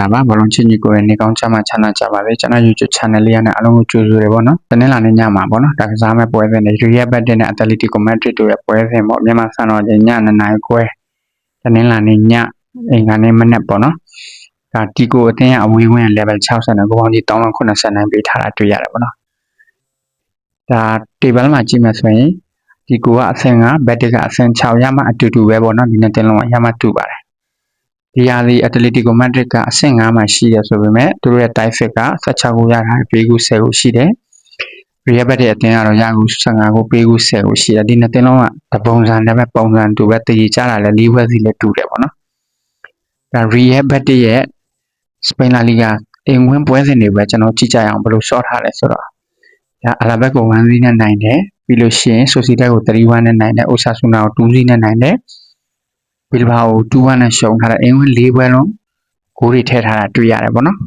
္ဂလာပါဘောလုံးချင်းကြီးကိုရနေကောင်းချမ်းမှချမ်းသာကြပါစေကျွန်တော် YouTube channel လေးရနဲ့အားလုံးကိုကြိုဆိုရပါတော့။တနင်္လာနေ့ညမှာပေါ့နော်။ဒါကစားမဲ့ပွဲစဉ်တွေ Real Betis နဲ့ Atletico Madrid တို့ရဲ့ပွဲစဉ်ပေါ့မြန်မာစံတော်ချိန်ည9:00နာရီခွဲတနင်္လာနေ့ညအင်္ဂါနေ့မနက်ပေါ့နော်။ဒါတီကိုအသင်းရဲ့အဝေးဝင် level 60နဲ့ကိုပေါင်းကြီး389ပေးထားတာတွေ့ရတယ်ပေါ့နော်။ဒါ table မှာကြည့်မယ်ဆိုရင်ဒီကိုကအဆင့်က Betis ကအဆင့်6ရမှအတူတူပဲပေါ့နော်။ဒီနှစ်တင်းလုံးကရမှတူပါတယ် ဒီဟာဒီအက်တလက်တီကိုမက်ဒရစ်ကအဆင့်9မှာရှိရဆိုပေမဲ့သူတို့ရဲ့တိုက်စစ်က16ကိုရထားပေးကူ10ကိုရှိတယ်ရီယက်ဘက်ရဲ့အတင်းကတော့ရကူ15ကိုပေးကူ10ကိုရှိတယ်ဒီနှစ်တင်းလုံးကတပုံစံနဲ့ပဲပုံစံတူပဲတည်ကြတာလဲ၄ဘက်စီလဲတူတယ်ပေါ့နော်ဒါရီယက်ဘက်ရဲ့စပိန်လာလီဂါအင်ဝင်ပွဲစဉ်တွေပဲကျွန်တော်ကြည့်ကြရအောင်ဘယ်လိုရှော့ထားလဲဆိုတော့ဒါအလာဘက်ကို1စီးနဲ့နိုင်တယ်ပြီးလို့ရှိရင်ဆိုစီတက်ကို3-1နဲ့နိုင်တယ်အိုဆာဆူနာကို2စီးနဲ့နိုင်တယ် ဘီလ်ဘာကို2-1နဲ့ရှုံးထားတဲ့အင်ဝင်၄ပွဲလုံးဂိုးတွေထည့်ထားတာတွေ့ရတယ်ပေါ့နော်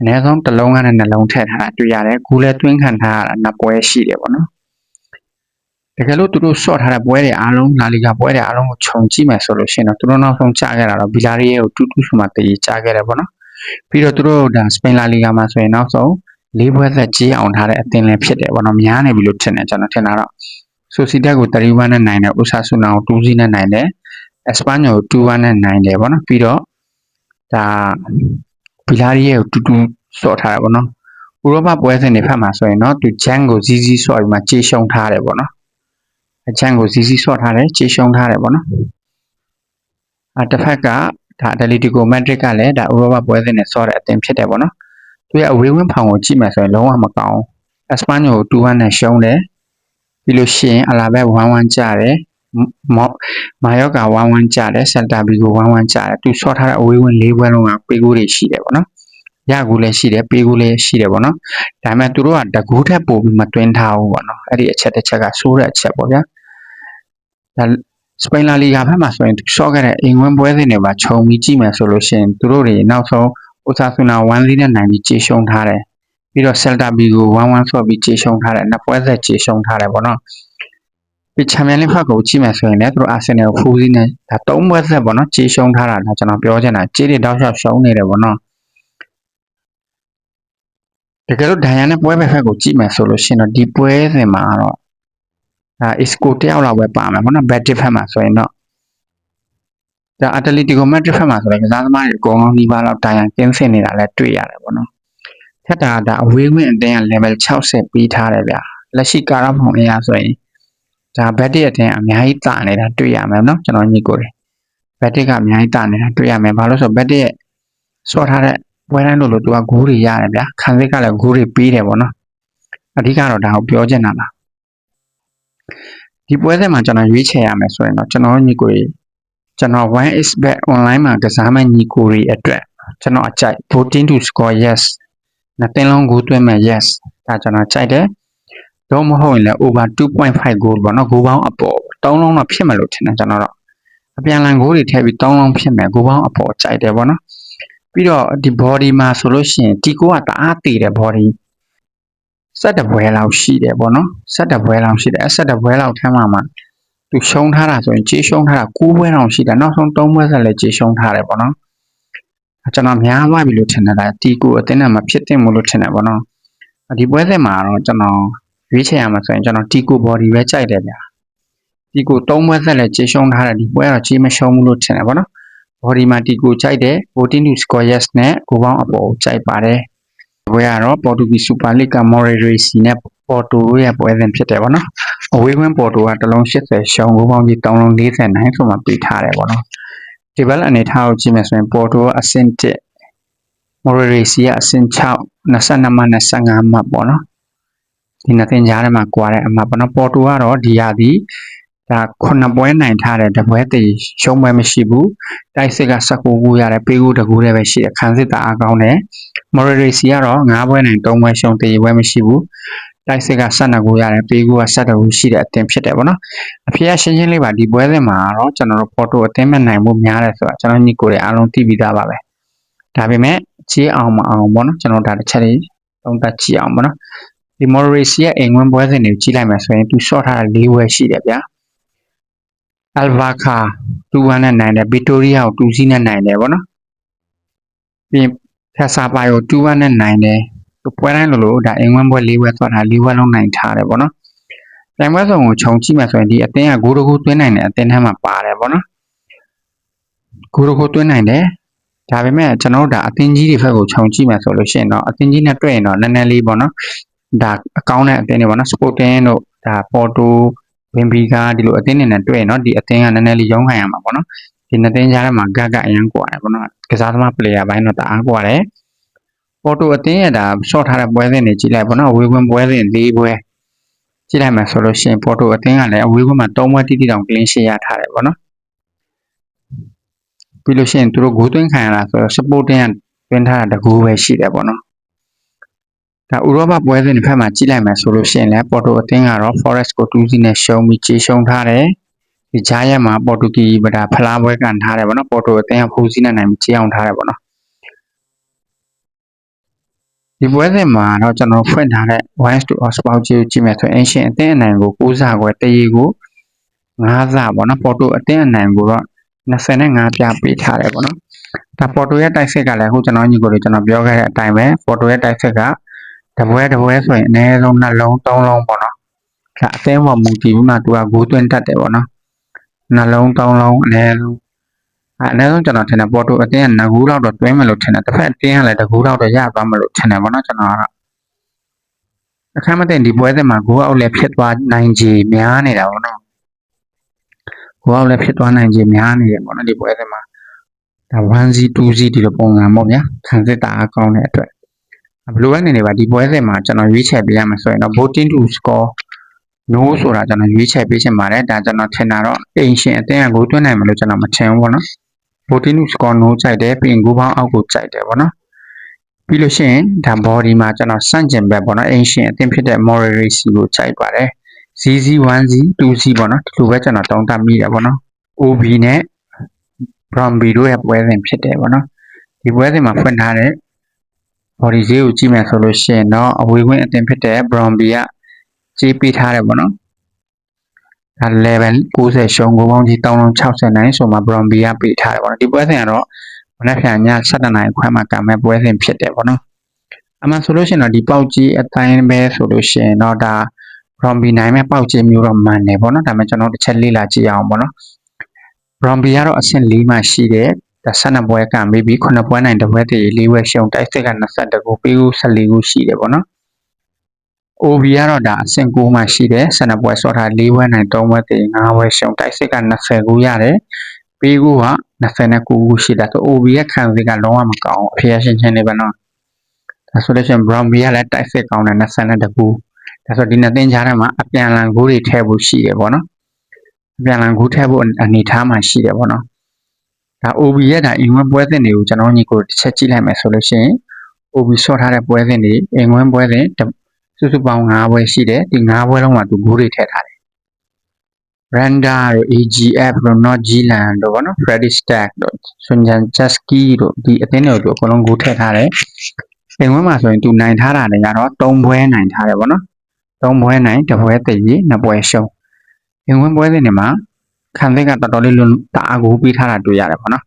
အနည်းဆုံးတစ်လုံးကနေနှလုံးထည့်ထားတာတွေ့ရတယ်ဂိုးလည်းသွင်းခံထားရတာနှစ်ပွဲရှိတယ်ပေါ့နော်တကယ်လို့သူတို့ဆော့ထားတဲ့ပွဲတွေအားလုံးလာလီဂါပွဲတွေအားလုံးကိုခြုံကြည့်မယ်ဆိုလို့ရှိရင်တော့သူတို့နောက်ဆုံးကြားခဲ့တာတော့ဘီလာရီရဲ့ကိုတူတူဆိုမှတည်ကြားခဲ့တယ်ပေါ့နော်ပြီးတော့သူတို့ဒါစပိန်လာလီဂါမှာဆိုရင်နောက်ဆုံးလေးပွဲသက်ကြီးအောင်ထားတဲ့အသင်းလည်းဖြစ်တယ်ပေါ့နော်များနေပြီလို့ထင်တယ်ကျွန်တော်ထင်တာတော့ဆိုစီတက်ကို31နဲ့နိုင်တယ်ဥဆာဆူနာကို2စီးနဲ့နိုင်တယ် အစပန်ညို2-1နဲ့နိုင်တယ်ပေါ့နော်ပြီးတော့ဒါဘီလာရီရဲ့တူတူစော့ထားတာပေါ့နော်ဥရောပပွဲစဉ်တွေဖတ်မှာဆိုရင်တော့သူဂျန်ကိုဇီးဇီးစော့ပြီးမှကြေရှုံထားတယ်ပေါ့နော်အဂျန်ကိုဇီးဇီးစော့ထားတယ်ကြေရှုံထားတယ်ပေါ့နော်အဲတစ်ဖက်ကဒါအတလီတီကိုမက်ဒရစ်ကလည်းဒါဥရောပပွဲစဉ်တွေစော့တဲ့အသင်းဖြစ်တယ်ပေါ့နော်သူရဲ့အဝေးဝင်းဖောင်ကိုကြည့်မယ်ဆိုရင်လုံးဝမကောင်းအစပန်ညို2-1နဲ့ရှုံးတယ်ပြီးလို့ရှိရင်အလာဘက်1-1ကျတယ် မော့မာယော့ကာ1-1ကျတယ်ဆယ်တာဘီကို1-1ကျတယ်သူဆော့ထားတဲ့အဝေးဝင်၄ပွဲလုံးကပေးကူးတွေရှိတယ်ပေါ့နော်ရကူလည်းရှိတယ်ပေးကူးလည်းရှိတယ်ပေါ့နော်ဒါပေမဲ့သူတို့ကတကူးထက်ပိုပြီးမတွင်းထားဘူးပေါ့နော်အဲ့ဒီအချက်တစ်ချက်ကစိုးတဲ့အချက်ပေါ့ဗျာဒါစပိန်လာလီဂါဘက်မှာဆိုရင်ဆော့ခဲ့တဲ့အင်္ဂလန်ပွဲစဉ်တွေပါခြုံပြီးကြည့်မယ်ဆိုလို့ရှိရင်သူတို့တွေနောက်ဆုံးအိုဆာဆူနာ1-0နဲ့နိုင်ပြီးကြေရှုံထားတယ်ပြီးတော့ဆယ်တာဘီကို1-1ဆော့ပြီးကြေရှုံထားတယ်နှစ်ပွဲဆက်ကြေရှုံထားတယ်ပေါ့နော် ဒီချန်ပီယံလိဖတ်ကိုကြည့်မယ်ဆိုရင်လည်းသူတို့အာဆင်နယ်ကိုဖူးစီးနေဒါ၃ပွဲဆက်ပေါ့နော်ကြေးရှုံးထားတာဒါကျွန်တော်ပြောချင်တာကြေးတွေတောက်လျှောက်ရှုံးနေတယ်ပေါ့နော်တကယ်လို့ဒိုင်ယာနဲ့ပွဲပဲဖက်ကိုကြည့်မယ်ဆိုလို့ရှိရင်တော့ဒီပွဲစဉ်မှာတော့ဒါ isco တယောက်လောက်ပဲပါမယ်ပေါ့နော် bet ဖက်မှာဆိုရင်တော့ဒါ Atletico Madrid ဖက်မှာဆိုရင်ကစားသမားတွေအကုန်လုံးဒီပါလောက်ဒိုင်ယာကင်းစင်နေတာလည်းတွေ့ရတယ်ပေါ့နော်ထက်တာဒါအဝေးဝင်အတင်းက level 60ပြီးထားတယ်ဗျာလက်ရှိကာရမောင်အရာဆိုရင် ဒါဘက်တစ်အတင်းအများကြီးတာနေတာတွေ့ရမယ်နော်ကျွန်တော်ညီကိုတယ်ဘက်တစ်ကအများကြီးတာနေတာတွေ့ရမယ်ဘာလို့ဆိုဘက်တစ်ရဲ့ဆော့ထားတဲ့ပွဲတိုင်းလို့လို့သူကဂိုးတွေရတယ်ဗျာခံစစ်ကလည်းဂိုးတွေပေးတယ်ပေါ့နော်အဓိကတော့ဒါကိုပြောချင်တာလားဒီပွဲစဉ်မှာကျွန်တော်ရွေးချယ်ရမယ်ဆိုရင်တော့ကျွန်တော်ညီကိုတွေကျွန်တော် 1xbet online မှာကစားမဲ့ညီကိုတွေအတွက်ကျွန်တော်အကြိုက်14 to score yes နှစ်သင်းလုံးဂိုးသွင်းမဲ့ yes ဒါကျွန်တော်ကြိုက်တယ် တော့မဟုတ်ရင်လည်း over 2.5 goal ပေါ့နော်ဂိုးပေါင်းအပေါ်၃လုံးတော့ဖြစ်မယ်လို့ထင်တယ်ကျွန်တော်တော့အပြန်လန်ဂိုးတွေထည့်ပြီး၃လုံးဖြစ်မယ်ဂိုးပေါင်းအပေါ်ကြိုက်တယ်ပေါ့နော်ပြီးတော့ဒီ body မှာဆိုလို့ရှိရင်တီကိုကတအားတည်တယ် body ဆက်တပွဲလောက်ရှိတယ်ပေါ့နော်ဆက်တပွဲလောက်ရှိတယ်အဆက်တပွဲလောက်ထဲမှာမှသူရှုံးထားတာဆိုရင်ကြေးရှုံးထားတာ9ပွဲတောင်ရှိတယ်နောက်ဆုံး3ပွဲဆက်လည်းကြေးရှုံးထားတယ်ပေါ့နော်ကျွန်တော်များသွားပြီလို့ထင်တယ်ဒါတီကိုအတင်းနဲ့မဖြစ်သင့်ဘူးလို့ထင်တယ်ပေါ့နော်ဒီပွဲစဉ်မှာတော့ကျွန်တော် ရွေးချယ်ရမှာဆိုရင်ကျွန်တော် Tico body ပဲကြိုက်တယ်ဗျာ Tico ၃ပွဲဆက်လက်ကြေးရှုံးထားတယ်ဒီပွဲတော့ကြေးမရှုံးဘူးလို့ထင်တယ်ဗောနော် body မှာ Tico ကြိုက်တယ် voting to score yes နဲ့ကိုပေါင်းအပေါ်ကြိုက်ပါတယ်ပွဲကတော့ Portuguese Super League က Moreira နဲ့ Porto တို့ရဲ့ပွဲစဉ်ဖြစ်တယ်ဗောနော်အဝေးကွင်း Porto ကတလုံး80ရှုံးကိုပေါင်းကြီး3လုံး40နိုင်ဆိုမှပေးထားတယ်ဗောနော်ဒီဘက်အနေထားကိုကြည့်မယ်ဆိုရင် Porto ကအဆင့်1 Moreira ကအဆင့်6 22မှ25မှပေါ့နော် ဒီနှစ်သင်ကြားထဲမှာကွာတဲ့အမှပေါ့နော်ပေါ်တူကတော့ဒီရသည်ဒါခုနှစ်ပွဲနိုင်ထားတယ်တပွဲတည်ရှုံးပွဲမရှိဘူးတိုက်စစ်က19ခုရတယ်ပေးကူတကူတည်းပဲရှိတယ်ခံစစ်တအားကောင်းတယ်မော်ရီရီစီကတော့9ပွဲနိုင်3ပွဲရှုံးတည်ပွဲမရှိဘူးတိုက်စစ်က12ခုရတယ်ပေးကူက12ခုရှိတဲ့အသင်ဖြစ်တယ်ပေါ့နော်အဖေကရှင်းရှင်းလေးပါဒီပွဲစဉ်မှာတော့ကျွန်တော်တို့ပေါ်တူအသင်းမဲ့နိုင်မှုများတယ်ဆိုတာကျွန်တော်ညီကိုတွေအားလုံးသိပြီးသားပါပဲဒါပေမဲ့ခြေအောင်မအောင်ပေါ့နော်ကျွန်တော်ဒါတစ်ချက်လေးသုံးသပ်ကြည့်အောင်ပေါ့နော် ဒီ Morris ရဲ့အိမ်ဝင်ပွဲစဉ်တွေကိုကြည့်လိုက်မယ်ဆိုရင်သူ short ထားတာ၄ဝဲရှိတယ်ဗျာ Alvaca 2-1နဲ့နိုင်တယ် Victoria ကို2-0နဲ့နိုင်တယ်ဗောနော်ပြီးရင်ဖျက်စာပါကို2ဝက်နဲ့နိုင်တယ်ပွဲတိုင်းလိုလိုဒါအင်္ဂလန်ပွဲ၄ဝက်သွားတာ၄ဝက်လုံးနိုင်ထားတယ်ပေါ့နော်ပြိုင်ပွဲစုံကိုခြုံကြည့်မှဆိုရင်ဒီအသင်းကဂိုးတကူသွင်းနိုင်တဲ့အသင်းထဲမှာပါတယ်ပေါ့နော်ဂိုးတကူသွင်းနိုင်တယ်ဒါပေမဲ့ကျွန်တော်တို့ဒါအသင်းကြီးတွေဘက်ကိုခြုံကြည့်မှဆိုလို့ရှိရင်တော့အသင်းကြီးနဲ့တွေ့ရင်တော့နည်းနည်းလေးပေါ့နော် ဒါအကောင်းတဲ့အသင်းတွေပေါ့နော် Sporting တို့ဒါ Porto ဘင်ဘီကာဒီလိုအသင်းတွေနဲ့တွေ့ရင်တော့ဒီအသင်းကနည်းနည်းလေးရုန်းခံရမှာပေါ့နော်ဒီနှစ်သင်းကြားထဲမှာဂတ်ကအရင်ကွာတယ်ပေါ့နော်ကစားသမား player ဘိုင်းတော့တအားကွာတယ်ပေါ်တိုအသင်းရဲ့ဒါ short ထားတဲ့ပွဲစဉ်တွေကြည့်လိုက်ပေါ့နော်အဝေးကွင်းပွဲစဉ်၄ပွဲကြည့်လိုက်မှဆိုလို့ရှိရင်ပေါ်တိုအသင်းကလည်းအဝေးကွင်းမှာ၃ပွဲတိတိတောင် clean sheet ရထားတယ်ပေါ့နော်ပြီးလို့ရှိရင်သူတို့ဂိုးသွင်းခံရတာဆိုတော့ supporting ကတွင်းထားတာတကူပဲရှိတယ်ပေါ့နော် ဒါဥရောပပွဲစဉ်တစ်ဖက်မှာကြည့်လိုက်မှဆိုလို့ရှိရင်လည်းပေါ်တိုအသင်းကတော့ Forest ကို2-0နဲ့ရှုံးပြီးခြေရှုံးထားတယ်ဒီဂျားရက်မှာပေါ်တူဂီဗဒါဖလားပွဲကန်ထားတယ်ပေါ့နော်ပေါ်တိုအသင်းကဖူးစီးနဲ့နိုင်ပြီးခြေအောင်ထားတယ်ပေါ့နော်ဒီပွဲစဉ်မှာတော့ကျွန်တော်ဖွင့်ထားတဲ့ wines to os ပေါက်ကြီးကိုကြည့်မယ်ဆိုရင်အရှင်အသင်းအနိုင်ကို6စာခွဲတရေကို9စာပေါ့နော်ပေါ်တိုအသင်းအနိုင်ကိုတော့25ပြပေးထားတယ်ပေါ့နော်ဒါပေါ်တိုရဲ့တိုက်စစ်ကလည်းအခုကျွန်တော်ညီကိုတွေကျွန်တော်ပြောခဲ့တဲ့အတိုင်းပဲပေါ်တိုရဲ့တိုက်စစ်က တပွဲတပွဲဆိုရင်အနည်းဆုံးနှလုံး၃လုံးပေါ့နော်ဒါအသင်းပေါ်မူတည်ပြီးမှသူကဂိုးသွင်းတတ်တယ်ပေါ့နော်နှလုံး၃လုံးအနည်းဆုံးအဲအနည်းဆုံးကျွန်တော်ထင်တယ်ပေါ်တိုအတင်းကငကူးလောက်တော့တွင်းမယ်လို့ထင်တယ်တစ်ဖက်အတင်းကလည်းတကူးလောက်တော့ရသွားမယ်လို့ထင်တယ်ပေါ့နော်ကျွန်တော်ကအခမ်းမတင်ဒီပွဲစဉ်မှာဂိုးအောက်လည်းဖြစ်သွားနိုင်ခြေများနေတာပေါ့နော်ဂိုးအောက်လည်းဖြစ်သွားနိုင်ခြေများနေတယ်ပေါ့နော်ဒီပွဲစဉ်မှာဒါ 1C 2C ဒီလိုပုံစံပေါ့ဗျာခံစစ်တာအကောင်းတဲ့အတွက် ဘယ်လိုပဲနေနေပါဒီပွဲစဉ်မှာကျွန်တော်ရွေးချယ်ပေးရမှာဆိုရင်တော့ voting to score no ဆိုတာကျွန်တော်ရွေးချယ်ပေးချင်ပါတယ်ဒါကျွန်တော်ထင်တာတော့အိမ်ရှင်အတင်းကဂိုးသွင်းနိုင်မလို့ကျွန်တော်မထင်ဘူးပေါ့နော် voting score no ကြိုက်တယ်ပြီးရင်ဂိုးပေါင်းအောက်ကိုကြိုက်တယ်ပေါ့နော်ပြီးလို့ရှိရင်ဒါ body မှာကျွန်တော်စန့်ကျင်ဘက်ပေါ့နော်အိမ်ရှင်အတင်းဖြစ်တဲ့ morality ကိုကြိုက်ပါတယ် ZZ 1Z 2Z ပေါ့နော်ဒီလိုပဲကျွန်တော်တောင်းတမိတယ်ပေါ့နော် OB နဲ့ Bromby တို့ရဲ့ပွဲစဉ်ဖြစ်တယ်ပေါ့နော်ဒီပွဲစဉ်မှာဖွင့်ထားတဲ့ body ဈေးကိုကြည့်မယ်ဆိုလို့ရှိရင်တော့အဝေးကွင်းအတင်းဖြစ်တဲ့ Bromby ကကြေးပေးထားတယ်ပေါ့နော်ဒါ level 90ရှုံးကိုပေါင်းကြီး360နိုင်ဆိုမှ Bromby ကပေးထားတယ်ပေါ့နော်ဒီပွဲစဉ်ကတော့မနက်ဖြန်ည7:00နာရီခွဲမှာကံမဲ့ပွဲစဉ်ဖြစ်တယ်ပေါ့နော်အမှန်ဆိုလို့ရှိရင်တော့ဒီပေါက်ကြီးအတိုင်းပဲဆိုလို့ရှိရင်တော့ဒါ Bromby နိုင်မဲ့ပေါက်ကြီးမျိုးတော့မှန်တယ်ပေါ့နော်ဒါပေမဲ့ကျွန်တော်တစ်ချက်လေ့လာကြည့်အောင်ပေါ့နော် Bromby ကတော့အဆင့်၄မှာရှိတယ် ဒါ12ပွဲကံပြီးပြီး9ပွဲနိုင်တစ်ပွဲတည်း၄ပွဲရှုံတိုက်စစ်က22ကိုပေးကို14ကိုရှိတယ်ပေါ့နော် OB ကတော့ဒါအဆင့်9မှာရှိတယ်12ပွဲဆော့ထား4ပွဲနိုင်3ပွဲတည်5ပွဲရှုံတိုက်စစ်က20ကိုရတယ်ပေးကိုက29ကိုရှိတာဆို OB ရဲ့ခံစစ်ကလုံးဝမကောင်းအဖေရှင်းချင်းနေပဲနော်ဒါဆိုလို့ရှိရင် Brown B ကလည်းတိုက်စစ်ကောင်းတယ်22ကိုဒါဆိုဒီနှစ်သင်းကြားထဲမှာအပြန်လန်ဂိုးတွေထည့်ဖို့ရှိတယ်ပေါ့နော်အပြန်လန်ဂိုးထည့်ဖို့အနေထားမှာရှိတယ်ပေါ့နော် ဒါ OB ရဲ့ဒါအင်ဝင်းပွဲစဉ်တွေကိုကျွန်တော်ညီကိုတစ်ချက်ကြည့်လိုက်မယ်ဆိုလို့ရှိရင် OB ဆော့ထားတဲ့ပွဲစဉ်တွေအင်ဝင်းပွဲစဉ်စုစုပေါင်း9ပွဲရှိတယ်ဒီ9ပွဲလုံးမှာသူဂိုးတွေထည့်ထားတယ် Randa တို့ AGF တို့ North Zealand တို့ဗောနော် Freddy Stack တို့ Sunjan Chesky တို့ဒီအသင်းတွေကိုသူအကုန်လုံးဂိုးထည့်ထားတယ်ပင်ဝဲမှာဆိုရင်သူနိုင်ထားတာတွေကတော့3ပွဲနိုင်ထားတယ်ဗောနော်3ပွဲနိုင်1ပွဲတည်ပြီး2ပွဲရှုံးပင်ဝဲပွဲတွေနေမှာ ခံသက်ကတော်တော်လေးလွန်တအားကိုပြီးထားတာတွေ့ရတယ်ဗောနော်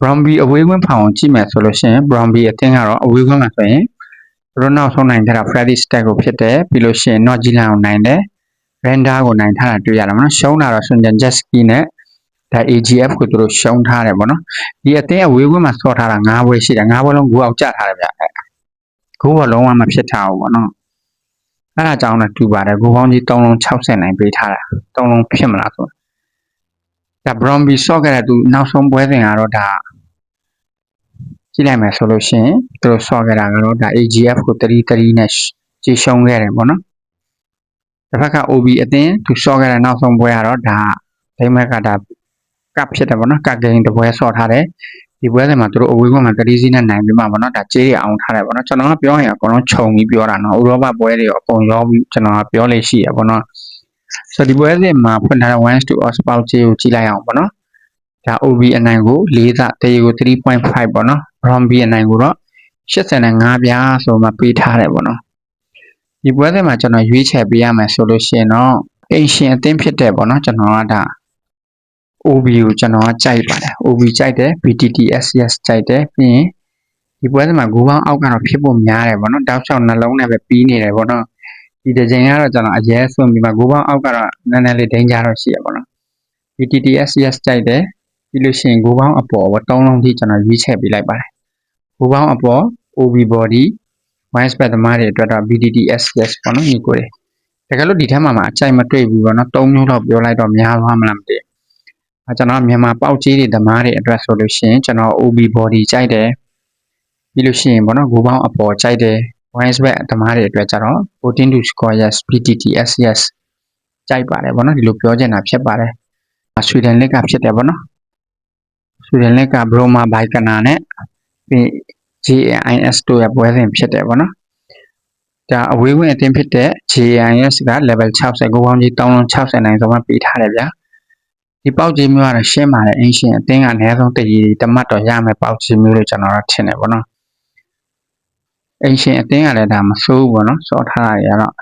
Bromby အဝေးကွင်းဖောင်ကြည့်မယ်ဆိုလို့ရှိရင် Bromby အသင်းကတော့အဝေးကွင်းမှာဆိုရင်သူတို့နောက်ဆုံးနိုင်ကြတာ Freddy Stack ကိုဖြစ်တယ်ပြီးလို့ရှိရင် North Zealand ကိုနိုင်တယ် Render ကိုနိုင်ထားတာတွေ့ရတယ်မနော်ရှုံးတာတော့ Sunjan Jetski နဲ့ဒါ AGF ကိုသူတို့ရှုံးထားတယ်ပေါ့နော်ဒီအသင်းအဝေးကွင်းမှာဆော့ထားတာ9ပွဲရှိတယ်9ပွဲလုံးဂိုးအောင်ကျထားတယ်ဗျအဲဂိုးကလုံးဝမဖြစ်ထားဘူးပေါ့နော်အဲ့ဒါကြောင့်လည်းတူပါတယ်ဂိုးပေါင်းကြီး3လုံး60နိုင်ပေးထားတာ3လုံးဖြစ်မလားဆို ဒါ Bromby ဆော့ခဲ့တဲ့သူနောက်ဆုံးပွဲစဉ်ကတော့ဒါကြည့်လိုက်မယ်ဆိုလို့ရှိရင်သူတို့ဆော့ခဲ့တာကတော့ဒါ AGF ကို3-3နဲ့ကြေရှုံးခဲ့တယ်ပေါ့နော်တစ်ဖက်က OB အသင်းသူဆော့ခဲ့တဲ့နောက်ဆုံးပွဲကတော့ဒါဒိမက်ကဒါကပ်ဖြစ်တယ်ပေါ့နော်ကပ်ဂိမ်းတစ်ပွဲဆော့ထားတယ်ဒီပွဲစဉ်မှာသူတို့အဝေးကွင်းမှာတတိစီနဲ့နိုင်ပြီးမှပေါ့နော်ဒါကြေးရအောင်ထားတယ်ပေါ့နော်ကျွန်တော်ကပြောရင်အကုန်လုံးခြုံပြီးပြောတာနော်ဥရောပပွဲတွေရောအကုန်ရောပြီးကျွန်တော်ကပြောလေရှိရပေါ့နော် ဆိုတော့ဒီပွဲစဉ်မှာဖွင့်ထားတဲ့1 to os ပေါက်ကြေးကိုကြည့်လိုက်အောင်ပေါ့နော်ဒါ OB အနိုင်ကို၄သတရေကို3.5ပေါ့နော် Bromby အနိုင်ကိုတော့85ပြားဆိုမှပေးထားတယ်ပေါ့နော်ဒီပွဲစဉ်မှာကျွန်တော်ရွေးချယ်ပေးရမယ်ဆိုလို့ရှိရင်တော့အိမ်ရှင်အသင်းဖြစ်တဲ့ပေါ့နော်ကျွန်တော်ကဒါ OB ကိုကျွန်တော်ကကြိုက်ပါတယ် OB ကြိုက်တယ် BTTSS ကြိုက်တယ်ပြီးရင်ဒီပွဲစဉ်မှာဂိုးပေါင်းအောက်ကတော့ဖြစ်ဖို့များတယ်ဗောနော်တောက်လျှောက်နှလုံးနဲ့ပဲပြီးနေတယ်ဗောနော် ဒီတစ်ချိန်ကတော့ကျွန်တော်အရဲဆွပြီးမှဂိုးပေါင်းအောက်ကတော့နည်းနည်းလေးဒိန်းကြတော့ရှိရဗောနော် BTTSS ကြိုက်တယ်ပြီးလို့ရှိရင်ဂိုးပေါင်းအပေါ်ဗောသုံးလုံးထိကျွန်တော်ရွေးချယ်ပေးလိုက်ပါတယ်ဂိုးပေါင်းအပေါ် OB body wise pad သမားတွေအတွက်တော့ BTTSS ပေါ့နော်ညီကိုတွေတကယ်လို့ဒီထဲမှာမှအကြိုက်မတွေ့ဘူးဗောနော်၃မျိုးတော့ပြောလိုက်တော့များသွားမလားမသိဘူးအဲကျွန်တော်မြန်မာပေါက်ကြီးတွေသမားတွေအတွက်ဆိုလို့ရှိရင်ကျွန်တော် OB body ကြိုက်တယ်ပြီးလို့ရှိရင်ဗောနော်ဂိုးပေါင်းအပေါ်ကြိုက်တယ် wise pad သမားတွေအတွက်ကျတော့14 to score yes BTTSS ကြိုက်ပါတယ်ဗောနော်ဒီလိုပြောချင်တာဖြစ်ပါတယ်ဆွီဒင်လက်ကဖြစ်တယ်ဗောနော်ဆွီဒင်လက်ကဘရိုမာဘိုင်ကနာနဲ့ပြီး JIS တို့ရဲ့ပွဲစဉ်ဖြစ်တယ်ဗောနော်ဒါအဝေးဝင်အသင်းဖြစ်တဲ့ JIS က level 60ကိုပေါင်းကြီး360နိုင်ဆုံးမှပေးထားတယ်ဗျာဒီပေါက်ကြီးမျိုးကတော့ရှင်းပါတယ်အင်းရှင်အသင်းကအနည်းဆုံးတည်တမတ်တော့ရမယ်ပေါက်ကြီးမျိုးလို့ကျွန်တော်တို့ထင်တယ်ဗောနော် အင်းရှင်အသင်းကလည်းဒါမဆိုးဘူးဗောနော်စောထားတာတွေကတော့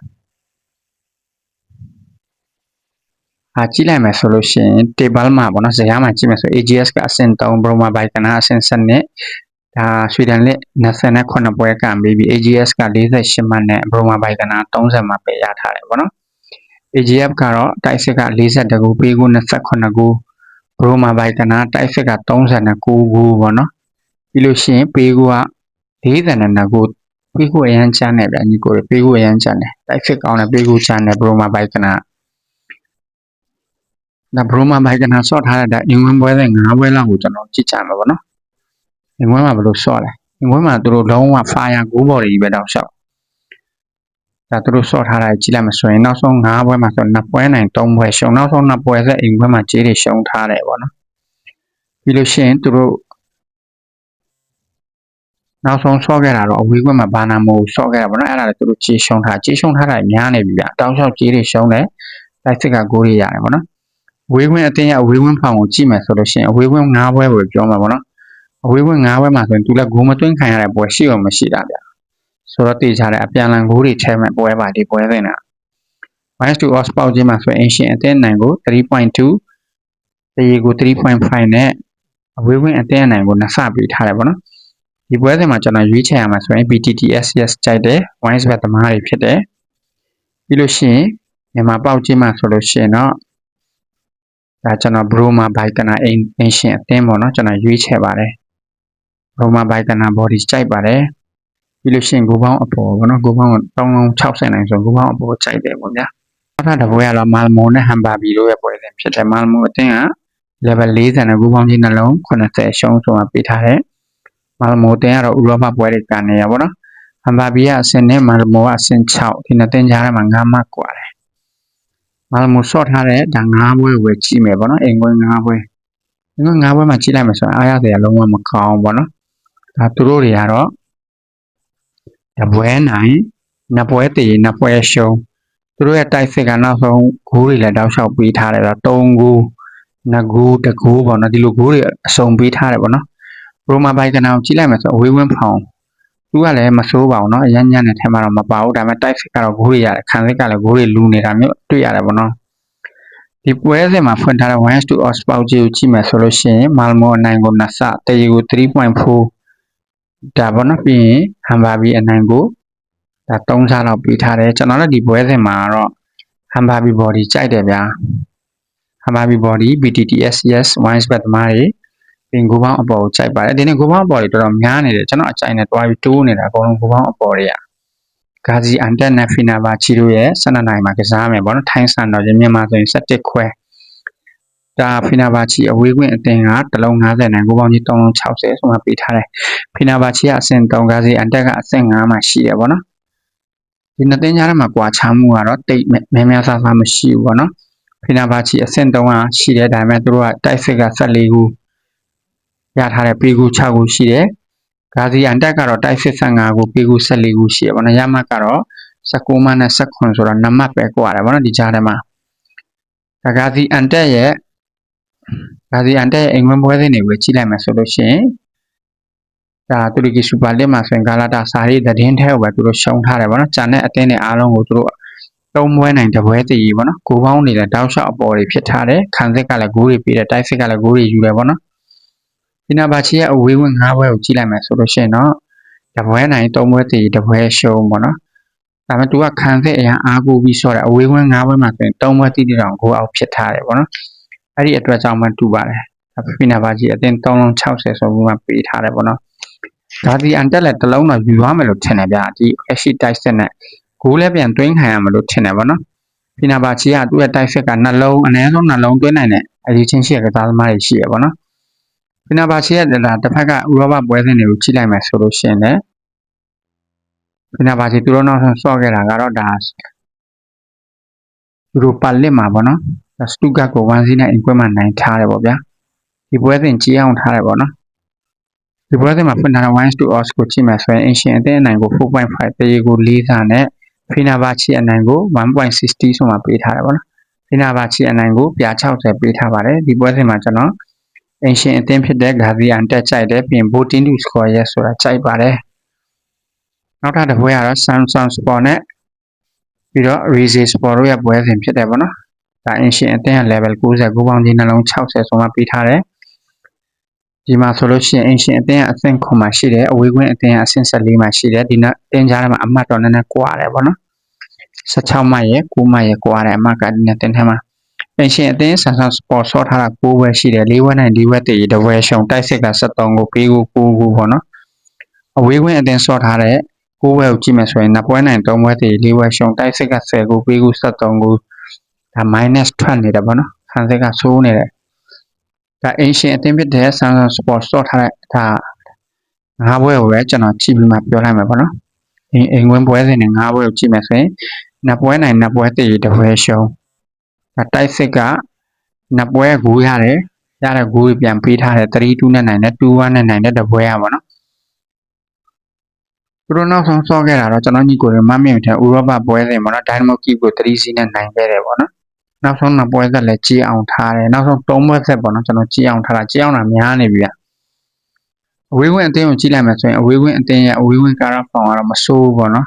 အာကြည့်လိုက်မယ်ဆိုလို့ရှိရင် table မှာပေါ့နော်ဇာတ်မှာကြည့်မယ်ဆို AGS ကအဆင့်3 Broma Bicana အဆင့်7နဲ့ဒါဆွေဒင်လက်28ပွဲကံပြီးပြီး AGS က48မှတ်နဲ့ Broma Bicana 30မှတ်ပဲရထားတယ်ပေါ့နော် AGF ကတော့တိုက်စစ်က42ခုပေးခု28ခု Broma Bicana တိုက်စစ်က39ခုပေါ့နော်ပြီးလို့ရှိရင်ပေးခုက42ခု ပေးခုအရန်ချမ်းတယ်ဗျညီကိုပေးခုအရန်ချမ်းတယ်တိုက်စစ်ကောင်းတယ်ပေးခုချမ်းတယ် Broma Bicana ဒါဘရိုမာဘိုင်ကနာဆော့ထားတဲ့ဒါအင်္ဂွန်းပွဲတဲ့၅ပွဲလောက်ကိုကျွန်တော်ကြည့်ကြမှာပေါ့နော်အင်္ဂွန်းမှာဘယ်လိုဆော့လဲအင်္ဂွန်းမှာသူတို့လုံးဝ fire 9ဘော်တွေပဲတောက်လျှောက်ဒါသူတို့ဆော့ထားတာကြည့်လိုက်မှဆိုရင်နောက်ဆုံး၅ပွဲမှာဆို2ပွဲနိုင်3ပွဲရှုံနောက်ဆုံး2ပွဲဆက်အင်္ဂွန်းမှာကြေးတွေရှုံထားတယ်ပေါ့နော်ပြီးလို့ရှိရင်သူတို့ နောက်ဆုံးဆော့ခဲ့တာတော့အဝေးကွက်မှာဘာနာမို့ဆော့ခဲ့တာပေါ့နော်အဲ့ဒါလည်းသူတို့ကြေးရှုံထားကြေးရှုံထားတာများနေပြီဗျတောက်လျှောက်ကြေးတွေရှုံတယ်တိုက်စစ်က9တွေရတယ်ပေါ့နော်အဝေးဝင်အတင်းရဲ့အဝေးဝင်ဖောင်ကိုကြည့်မယ်ဆိုလို့ရှိရင်အဝေးဝင်၅ဘွဲကိုပြောမှာပေါ့နော်အဝေးဝင်၅ဘွဲမှာဆိုရင်သူလည်းဂိုးမသွင်းခံရတဲ့ပွဲရှိအောင်မရှိတာဗျဆိုတော့တေချာတဲ့အပြန်လန်ဂိုးတွေထဲမဲ့ပွဲပါဒီပွဲစဉ်က minus 2 odds ပေါက်ခြင်းမှာဆိုရင် ancient အတင်းနိုင်ကို3.2တရေကို3.5နဲ့အဝေးဝင်အတင်းနိုင်ကိုနှစ်ဆပေးထားတယ်ပေါ့နော် ဒီပွဲစဉ်မှာကျွန်တော်ရွေးချယ်ရမှာဆိုရင် BTTSS ကြိုက်တယ် wise bet သမားတွေဖြစ်တယ်ပြီးလို့ရှိရင်မြန်မာပေါက်ခြင်းမှာဆိုလို့ရှိရင်တော့ဒါကျွန်တော် Broma Bicana Ancient အသင်းပေါ့နော်ကျွန်တော်ရွေးချယ်ပါတယ် Broma Bicana body ကြိုက်ပါတယ်ပြီးလို့ရှိရင်ကိုပေါင်းအပေါ်ပေါ့နော်ကိုပေါင်း360နိုင်ဆိုကိုပေါင်းအပေါ်ကြိုက်တယ်ပေါ့ဗျာနောက်ထပ်တစ်ပွဲကတော့ Malmo နဲ့ Hamburg တို့ရဲ့ပွဲစဉ်ဖြစ်တယ် Malmo အသင်းက level 40နဲ့ကိုပေါင်းကြီးနှလုံး80ရှုံးဆိုတာပေးထားတယ် Malmo အသင်းကတော့ဥရောပပွဲတွေကန်နေရပါတော့ Hamburg ကအဆင့်နဲ့ Malmo ကအဆင့်6ဒီနှစ်သင်းကြားထဲမှာ9မှတ်กว่าတယ်မာလမိုဆော့ထားတဲ့ဒါ၅ဘွဲဝယ်ကြည့်မယ်ပေါ့နော်အိမ်ဘွဲ၅ဘွဲအိမ်ဘွဲ၅ဘွဲမှာကြည့်လိုက်မယ်ဆိုရင်အားရစရာလုံးဝမကောင်းပေါ့နော်ဒါသူတို့တွေကတော့တပွဲနိုင်နှစ်ပွဲတည်နှစ်ပွဲရှုံးသူတို့ရဲ့တိုက်စစ်ကနောက်ဆုံးဂိုးတွေလည်းတောက်လျှောက်ပေးထားတယ်ဆိုတော့၃ဂိုးနှစ်ဂိုးတစ်ဂိုးပေါ့နော်ဒီလိုဂိုးတွေအစုံပေးထားတယ်ပေါ့နော်ပ ရိုမာဘိုင်ကနာကိုကြည့်လိုက်မယ်ဆိုအဝေးဝင်းဖောင်သူကလည်းမဆိုးပါဘူးเนาะအရန်ညံ့တဲ့ထဲမှာတော့မပါဘူးဒါပေမဲ့ type စစ်ကတော့ဂိုးတွေရတယ်ခံစစ်ကလည်းဂိုးတွေလူနေတာမျိုးတွေ့ရတယ်ပေါ့နော်ဒီပွဲစဉ်မှာဖွင့်ထားတဲ့ 1 to odds ပေါက်ကြီးကိုကြည့်မယ်ဆိုလို့ရှိရင် Malmo အနိုင်ကို2ဆတရီကို3.4ဒါပေါ့နော်ပြီးရင် Hamburg အနိုင်ကိုဒါ3ဆလောက်ပေးထားတယ်ကျွန်တော်လည်းဒီပွဲစဉ်မှာတော့ Hamburg body ကြိုက်တယ်ဗျာ Hamburg body BTTS yes wines bet မားတွေ ပြင်ကိုပေါင်းအပေါ်ကိုကြိုက်ပါတယ်ဒီနေ့ကိုပေါင်းအပေါ်တွေတော်တော်များနေတယ်ကျွန်တော်အကြိုက်နဲ့တွားပြီးတိုးနေတာအကုန်လုံးကိုပေါင်းအပေါ်တွေကဂါဇီအန်တက်နဲ့ဖီနာဘာချီတို့ရဲ့12နိုင်မှာကစားမယ်ပေါ့နော်ထိုင်းဆန်တော့မြန်မာဆိုရင်17ခွဲဒါဖီနာဘာချီအဝေးကွင်းအတင်ကတလုံး90နိုင်ကိုပေါင်းကြီး360ဆိုမှပေးထားတယ်ဖီနာဘာချီကအဆင့်3ဂါဇီအန်တက်ကအဆင့်5မှာရှိတယ်ပေါ့နော်ဒီနှစ်သင်းကြားထဲမှာကွာခြားမှုကတော့တိတ်များများဆဆမရှိဘူးပေါ့နော်ဖီနာဘာချီအဆင့်3ကရှိတယ်ဒါပေမဲ့သူတို့ကတိုက်စစ်က14ခု ရထားတဲ့ပေကူ6ခုရှိတယ်။ဂါဇီအန်တက်ကတော့တိုက်စစ်15ခုပေကူ14ခုရှိတယ်ဗောနော်။ရမတ်ကတော့19မှတ်နဲ့19ဆိုတော့2မှတ်ပဲကွာတယ်ဗောနော်ဒီကြားထဲမှာ။ဂါဇီအန်တက်ရဲ့ဂါဇီအန်တက်ရဲ့အိမ်ဝင်ပွဲစဉ်တွေကိုကြည့်လိုက်မယ်ဆိုလို့ရှိရင်ဒါတူရကီစူပါလစ်မှာဆိုရင်ဂါလာတာစာရေးသတင်းထဲကိုပဲသူတို့ရှုံထားတယ်ဗောနော်။ဂျန်တဲ့အသင်းတွေအားလုံးကိုသူတို့သုံးပွဲနိုင်တပွဲတည်ဗောနော်။ကိုပေါင်းနေတဲ့တောက်လျှောက်အပေါ်တွေဖြစ်ထားတယ်။ခံစစ်ကလည်းဂိုးတွေပြီးတယ်တိုက်စစ်ကလည်းဂိုးတွေယူတယ်ဗောနော်။ ဒီနာဘာချီရဲ့အဝေးဝင်၅ဘွဲကိုကြည့်လိုက်မယ်ဆိုလို့ရှိရင်တော့တပွဲနိုင်သုံးပွဲတည်တပွဲရှုံးပေါ့နော်ဒါပေမဲ့ तू ကခံစစ်အရင်အားကိုးပြီးဆော့တယ်အဝေးဝင်း၅ပွဲမှာဆိုရင်၃ပွဲတည်တည်တောင်ကိုအောင်ဖြစ်ထားတယ်ပေါ့နော်အဲ့ဒီအတွက်ကြောင့်မှတူပါတယ်ဖီနာဘာကြီးအတင်း3လုံး60ဆိုပြီးမှပေးထားတယ်ပေါ့နော်ဒါဒီအန်တက်လက်တစ်လုံးတော့ယူရမယ်လို့ထင်တယ်ဗျာဒီ ashi တိုက်စစ်နဲ့ဂိုးလည်းပြန်တွင်းခံရမလို့ထင်တယ်ပေါ့နော်ဖီနာဘာကြီးကသူ့ရဲ့တိုက်စစ်ကနှလုံးအနည်းဆုံးနှလုံးတွင်းနိုင်တဲ့အရေးချင်းရှိတဲ့ကစားသမားတွေရှိရပေါ့နော် ဖီနာဘာကြီးရဲ့ဒါတစ်ဖက်ကဥရောပပွဲစဉ်တွေကိုကြည့်လိုက်မယ်ဆိုလို့ရှိရင်လည်းဖီနာဘာကြီးသူတို့နောက်ဆုံးဆော့ခဲ့တာကတော့ဒါယူရိုပါလစ်မှာပေါ့နော်စတူဂတ်ကို1-0နဲ့အင်ကွဲမှာနိုင်ထားတယ်ပေါ့ဗျာဒီပွဲစဉ်ကြီးအောင်ထားတယ်ပေါ့နော်ဒီပွဲစဉ်မှာ Fernando Wines to Os ကိုကြည့်မယ်ဆိုရင် Ancient အသင်းအနိုင်ကို4.5တရေကို4စာနဲ့ Fenerbahce အနိုင်ကို1.60ဆိုမှပေးထားတယ်ပေါ့နော် Fenerbahce အနိုင်ကိုပြ60ပေးထားပါတယ်ဒီပွဲစဉ်မှာကျွန်တော် Ancient အသင်းဖြစ်တဲ့ Gazian တက်ကြိုက်တယ်ပြင် Botin to score yes ဆိုတာကြိုက်ပါတယ်နောက်ထပ်တစ်ပွဲကတော့ Samsung Sport နဲ့ပြီးတော့ Rizzi Sport တို့ရဲ့ပွဲစဉ်ဖြစ်တယ်ပေါ့နော်ဒါ Ancient အသင်းက level 69ပေါင်းကြီးနှလုံး60ဆိုမှပေးထားတယ်ဒီမှာဆိုလို့ရှိရင် ancient အသင်းကအဆင့်9မှာရှိတယ်အဝေးကွင်းအသင်းကအဆင့်14မှာရှိတယ်ဒီနောက်တင်ကြားထဲမှာအမှတ်တော့နည်းနည်းကွာတယ်ပေါ့နော်16မှတ်ရဲ့9မှတ်ရဲ့ကွာတယ်အမှတ်ကဒီနဲ့တင်ထဲမှာ ancient အသင်းဆန်ဆန် sport ဆော့ထားတာ9ဘွဲရှိတယ်4ဘွဲနိုင်4ဘွဲတည်တပွဲရှုံတိုက်စစ်က73ကိုပေးကို9ကိုပေါ့နော်အဝေးကွင်းအသင်းဆော့ထားတဲ့9ဘွဲကိုကြည့်မယ်ဆိုရင်နှစ်ပွဲနိုင်3ဘွဲတည်4ဘွဲရှုံတိုက်စစ်က10ကိုပေးကို73ကိုဒါ minus ထွက်နေတယ်ပေါ့နော်ဆန်စစ်ကဆိုးနေတယ်ဒါအင်ရှင်အသင်းဖြစ်တဲ့ Samsung Sport Store ထားတဲ့ဒါငါးဘွဲကိုပဲကျွန်တော်ကြည့်ပြီးမှပြောလိုက်မယ်ပေါ့နော်အင်အင်ဝင်ပွဲစဉ်နဲ့ငါးဘွဲကိုကြည့်မယ်ဆိုရင်နှစ်ပွဲနိုင်နှစ်ပွဲတည်တစ်ပွဲရှုံးဒါ တိုက်စစ်ကနှစ်ပွဲဂူရတယ်ရတဲ့ဂူပြန်ပေးထားတယ်3-2နဲ့နိုင်တယ်2-1နဲ့နိုင်တဲ့တစ်ပွဲရပါတော့သူတို့နောက်ဆုံးဆော့ခဲ့တာတော့ကျွန်တော်ညီကိုရမမြင့်တဲ့ဥရောပပွဲစဉ်ပေါ့နော် Dynamo Kiev ကို3-0နဲ့နိုင်ခဲ့တယ်ပေါ့နော်နောက်ဆုံးနှစ်ပွဲသက်လည်းကြီးအောင်ထားတယ်နောက်ဆုံးသုံးပွဲသက်ပေါ့နော်ကျွန်တော်ကြီးအောင်ထားတာကြီးအောင်တာများနေပြီဗျအဝေးဝင်အသင်းကိုကြီးလိုက်မယ်ဆိုရင်အဝေးဝင်အသင်းရဲ့အဝေးဝင်ကာရာဖောင်ကတော့မဆိုးဘူးပေါ့နော်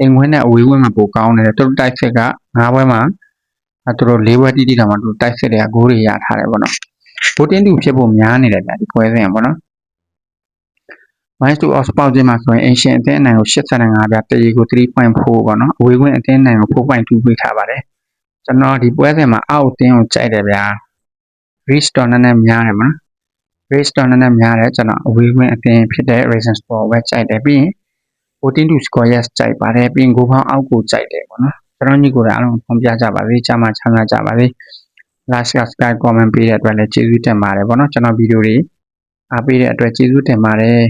အင်ဝင်နဲ့အဝေးဝင်မှာပိုကောင်းတယ်သူတို့တိုက်စစ်က၅ပွဲမှာ အဲသူတို့၄ပွဲတိတိတောင်မှသူတို့တိုက်စစ်တွေကဂိုးတွေရထားတယ်ပေါ့နော်ဘိုတင်းတူဖြစ်ဖို့များနေတယ်ဗျဒီပွဲစဉ်ပေါ့နော် minus to off ပေါက်ခြင်းမှာဆိုရင် ancient အသင်းအနိုင်ကို85ဗျတရီကို3.4ပေါ့နော်အဝေးဝင်အသင်းအနိုင်ကို4.2ပေးထားပါတယ်ကျွန်တော်ဒီပွဲစဉ်မှာအောက်အတင်းကိုကြိုက်တယ်ဗျာ reach တော်နည်းနည်းများတယ်မနော် reach တော်နည်းနည်းများတယ်ကျွန်တော်အဝေးဝင်အတင်းဖြစ်တဲ့ racing sport ပဲကြိုက်တယ်ပြီးရင်14 to score yes ကြိုက်ပါတယ်ပြီးရင်ကိုဖောင်းအောက်ကိုကြိုက်တယ်ပေါ့နော်ကျွန် တော်ညီကိုလည်းအားလုံးဖုံးပြကြပါစေချမ်းသာချမ်းသာကြပါစေ last subscribe comment ပေးတဲ့အတွက်လည်းကျေးဇူးတင်ပါတယ်ပေါ့နော်ကျွန်တော်ဗီဒီယိုတွေအားပေးတဲ့အတွက်ကျေးဇူးတင်ပါတယ်